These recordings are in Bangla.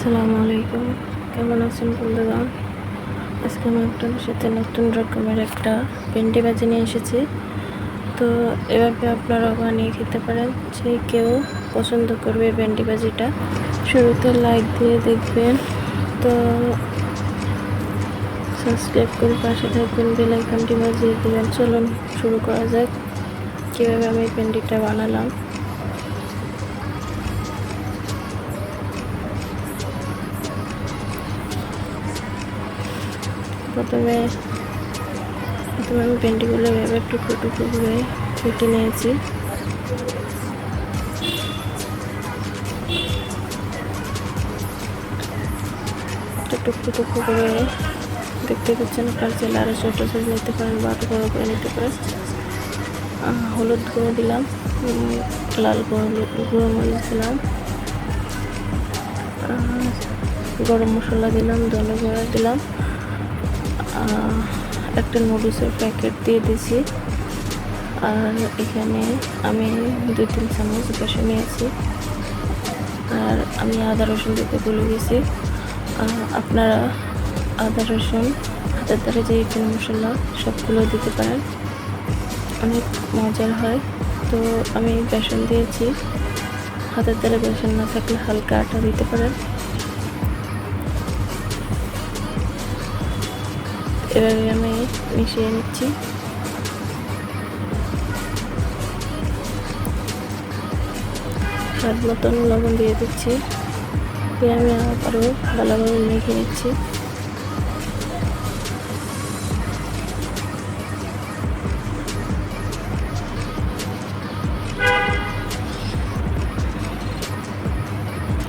আসসালামু আলাইকুম। কেমন আছেন বন্ধুগণ? আজকে আমি আপনাদের সাথে নতুন রকমের একটা ভেন্ডি ভাজি নিয়ে এসেছি। তো এভাবে আপনারা বানিয়ে খেতে পারেন। যে কেউ পছন্দ করবে ভেন্ডি ভাজিটা, শুরুতে লাইক দিয়ে দেখবেন। তো সাবস্ক্রাইব করে পাশে থাকবেন বেল আইকনটি বাজিয়ে দেবেন। চলুন শুরু করা যাক। কীভাবে আমি ভেন্ডিটা বানালাম। প্রথমে প্রথমে আমি ভেন্ডিগুলো এভাবে টুকরো টুকরো করে কেটে নিয়েছি। টুকরো টুকরো করে দেখতে পাচ্ছেন আপনার চাইলে আরও ছোটো সাইজ নিতে পারেন বা আরও বড়ো করে নিতে পারেন। হলুদ গুঁড়ো দিলাম লাল গুঁড়ো গুঁড়ো মরিচ দিলাম। গরম মশলা দিলাম, ধনে গুঁড়া দিলাম। একটা নুডলসের প্যাকেট দিয়ে দিয়েছি। আর এখানে আমি দুই তিন চামচ বসে নিয়েছি। আর আমি আদা রসুন দিতে ভুলে গেছি। আপনারা আদা রসুন হাতের দ্বারা যে ইটেল মশলা, সবগুলো দিতে পারেন। অনেক মজার হয়। তো আমি বেসন দিয়েছি। হাতের দ্বারা বেসন না থাকলে হালকা আটা দিতে পারেন। এভাবে আমি মিশিয়ে নিচ্ছি। স্বাদ মতন লবণ দিয়ে দিচ্ছি। দিয়ে আমি আবারও ভালোভাবে মেখে নিচ্ছি।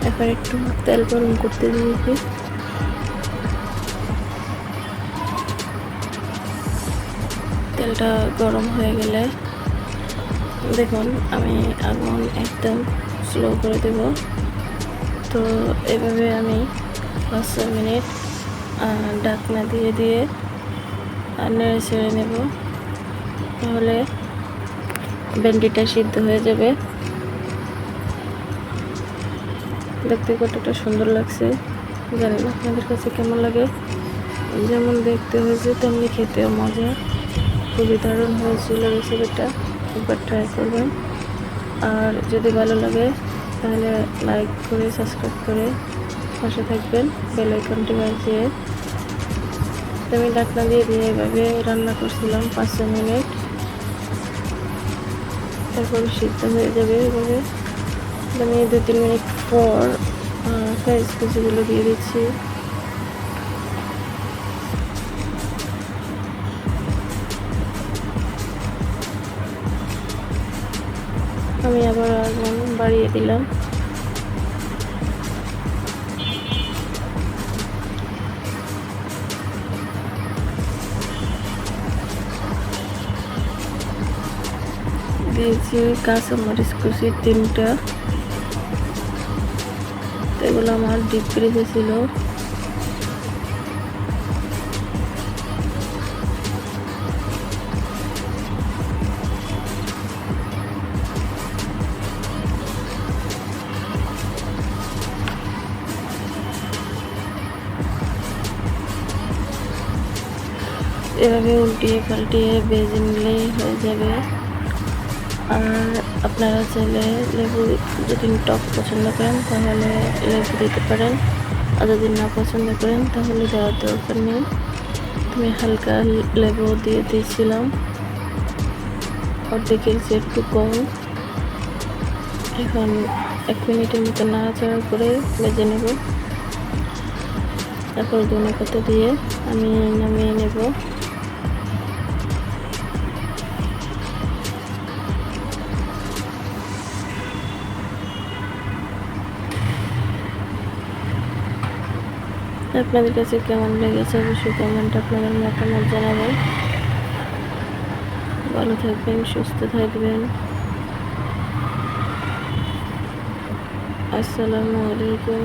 এবার একটু তেল গরম করতে দিয়েছি তেলটা গরম হয়ে গেলে দেখুন, আমি আগুন একদম স্লো করে দেব। তো এভাবে আমি পাঁচ মিনিট ঢাকনা দিয়ে দিয়ে নেড়ে ছেড়ে নেব। তাহলে ভেন্ডিটা সিদ্ধ হয়ে যাবে। দেখতে কতটা সুন্দর লাগছে। জানি না আপনাদের কাছে কেমন লাগে। যেমন দেখতে হয়েছে, তেমনি খেতেও মজা। খুবই দারুণ হয়েছিল রেসিপিটা একবার ট্রাই করবেন। আর যদি ভালো লাগে, তাহলে লাইক করে সাবস্ক্রাইব করে পাশে থাকবেন বেল আইকনটি বাজিয়ে। আমি ডাকনা দিয়ে দিয়ে এভাবে রান্না করছিলাম পাঁচ মিনিট। তারপর সিদ্ধ হয়ে যাবে এভাবে। আমি দু তিন মিনিট পর ফ্রাইজ কুচিগুলো দিয়ে দিচ্ছি। বাড়িয়ে দিলাম। দিয়েছি কাঁচামরিচ কুচি তিনটা। এগুলো আমার ডিপ ফ্রিজে ছিল। এভাবে উল্টিয়ে পাল্টিয়ে বেজে নিলেই হয়ে যাবে। আর আপনারা চাইলে লেবু যদি টক পছন্দ করেন, তাহলে লেবু দিতে পারেন। আর যদি না পছন্দ করেন, তাহলে দেওয়ার দরকার নেই। আমি হালকা লেবু দিয়ে দিয়েছিলাম। অর্ধেকের চেয়ে একটু কম। এখন এক মিনিটের মতো নাড়াচাড়া করে ভেজে নেব। তারপর ধনে পাতা দিয়ে আমি নামিয়ে নেব। আপনাদের কাছে কেমন লেগেছে? অবশ্যই কমেন্ট আপনাদের মতামত জানাবেন। ভালো থাকবেন, সুস্থ থাকবেন। আসসালামু আলাইকুম।